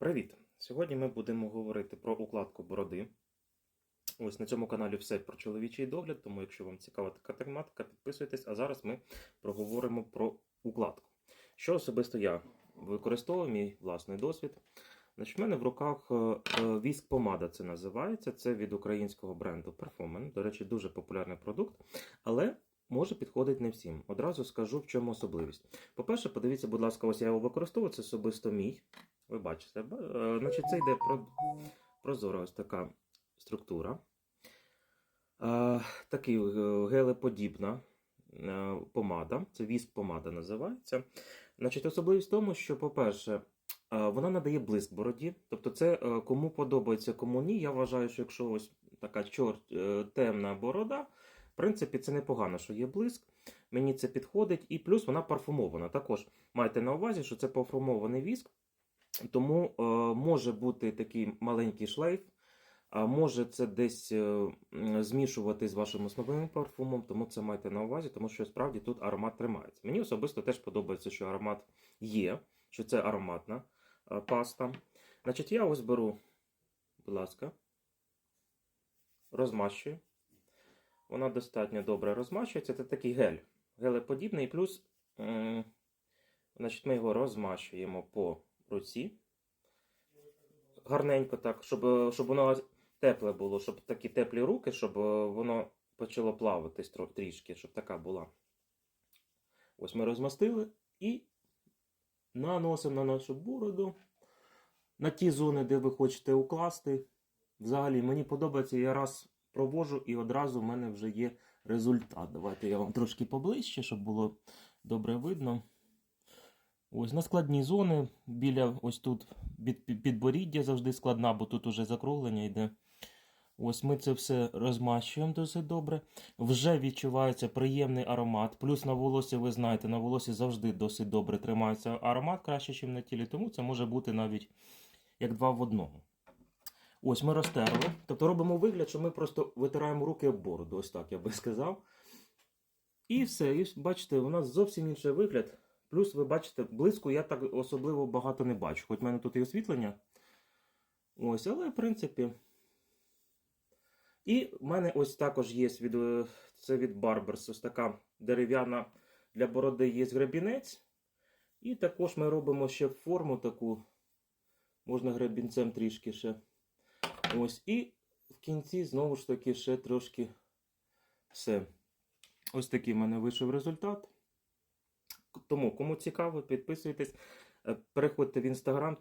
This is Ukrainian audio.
Привіт! Сьогодні ми будемо говорити про укладку бороди. Ось на цьому каналі все про чоловічий догляд, тому якщо вам цікава така тематика, підписуйтесь. А зараз ми проговоримо про укладку. Що особисто я використовую, мій власний досвід. Значить, в мене в руках е, е, віск помада це називається. Це від українського бренду Perfumen. До речі, дуже популярний продукт, але може підходить не всім. Одразу скажу, в чому особливість. По-перше, подивіться, будь ласка, ось я його використовую, це особисто мій. Ви бачите, е, значить, це йде про... прозора ось така структура. Е, Такий е, гелеподібна помада. Це віск помада називається. Значить, особливість в тому, що, по-перше, вона надає блиск бороді. Тобто, це кому подобається, кому ні. Я вважаю, що якщо ось така чорт, е, темна борода, в принципі, це непогано, що є блиск. Мені це підходить, і плюс вона парфумована. Також майте на увазі, що це парфумований віск. Тому е, може бути такий маленький шлейф, а може це десь е, змішувати з вашим основним парфумом, тому це майте на увазі, тому що справді тут аромат тримається. Мені особисто теж подобається, що аромат є, що це ароматна е, паста. Значить, я ось беру, будь ласка, розмащую. Вона достатньо добре розмащується. Це такий гель. Гелеподібний, плюс значить, ми його розмащуємо по руці. Гарненько так, щоб, е, щоб воно тепле було, щоб такі теплі руки, щоб е, воно почало плаватись трішки, щоб така була. Ось ми розмастили і наносимо на нашу бороду. На ті зони, де ви хочете укласти. Взагалі, мені подобається, я раз провожу і одразу в мене вже є результат. Давайте я вам трошки поближче, щоб було добре видно. Ось на складні зони, біля ось тут під, під- підборіддя завжди складна, бо тут уже закруглення йде. Ось ми це все розмащуємо досить добре. Вже відчувається приємний аромат. Плюс на волосі, ви знаєте, на волосі завжди досить добре тримається аромат краще, ніж на тілі, тому це може бути навіть як два в одному. Ось ми розтерли. Тобто робимо вигляд, що ми просто витираємо руки об бороду, ось так я би сказав. І все, і бачите, у нас зовсім інший вигляд. Плюс ви бачите, блиску я так особливо багато не бачу. Хоч в мене тут і освітлення. Ось, але в принципі. І в мене ось також є від, е, це від Barbers, ось така дерев'яна для бороди є гребінець. І також ми робимо ще форму таку. Можна гребінцем трішки ще. Ось. І в кінці знову ж таки ще трошки все. Ось такий в мене вийшов результат. Тому, кому цікаво, підписуйтесь, е, переходьте в інстаграм.